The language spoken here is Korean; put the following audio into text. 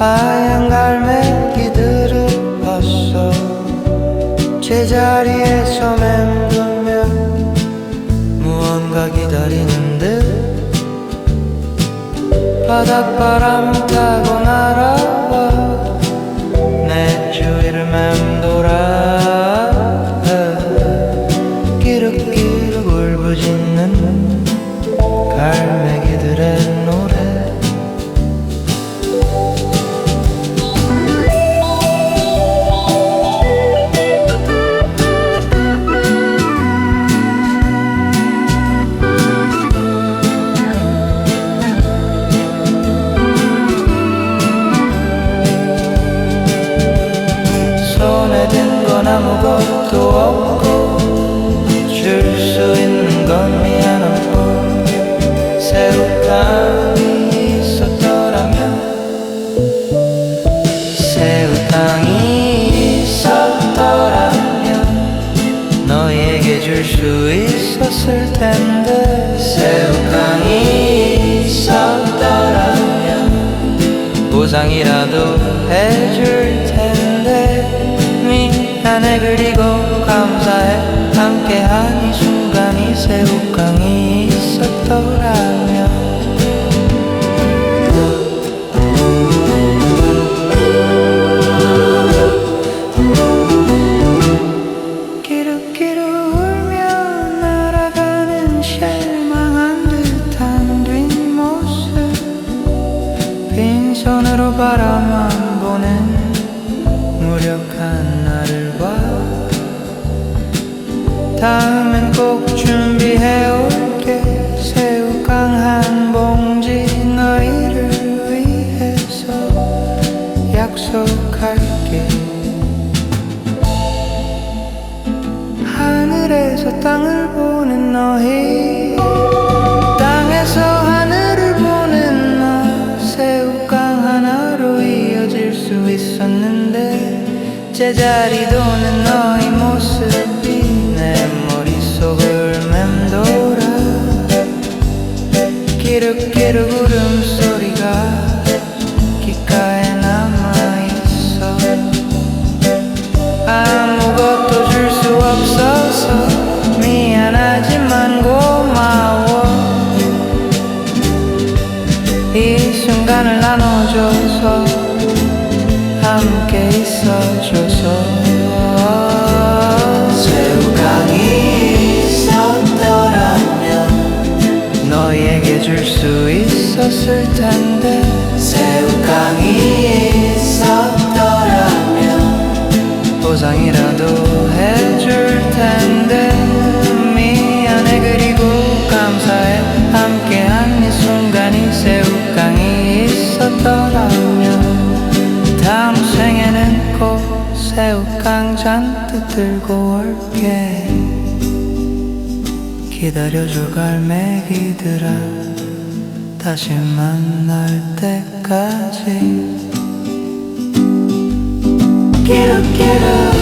하얀 갈매기들을 봤어. 제자리에서 맴돌며 무언가 기다리는 듯. 바닷바람 타고 날아와 내 주위를 맴돌아. 기룩기룩 울부짖는 갈매 아무것도 없고 줄 수 있는 건 미안하고 새우깡이 있었더라면 새우깡이 있었더라면 너에게 줄 수 있었을 텐데 새우깡이 있었더라면 보상이라도 해줄 텐데 미안해 그리고 감사해 함께한 이 순간이 새우깡이 있었더라면. 빈손으로 바라만 보는 무력한 나를 봐. 다음엔 꼭 준비해 올게. 새우깡 한 봉지 너희를 위해서 약속할게. 하늘에서 땅을 보는 너희 땅에서 하늘을 보는 나 새우깡 하나로 이어질 수 있었는데 제자리 도는 너희 모습이 내 머릿속을 맴돌아. 기룩기룩 울음소리가 귓가에 남아있어. 아무것도 줄 수 없어서 미안하지만 고마워. 이 순간을 나눠줘서 새우깡이 있었더라면 보상이라도 해줄 텐데 미안해 그리고 감사해. 함께한 이 순간이 새우깡이 있었더라면 다음 생에는 꼭 새우깡 잔뜩 들고 올게. 기다려줄 갈매기들아 다시 만날 때까지. 기룩기룩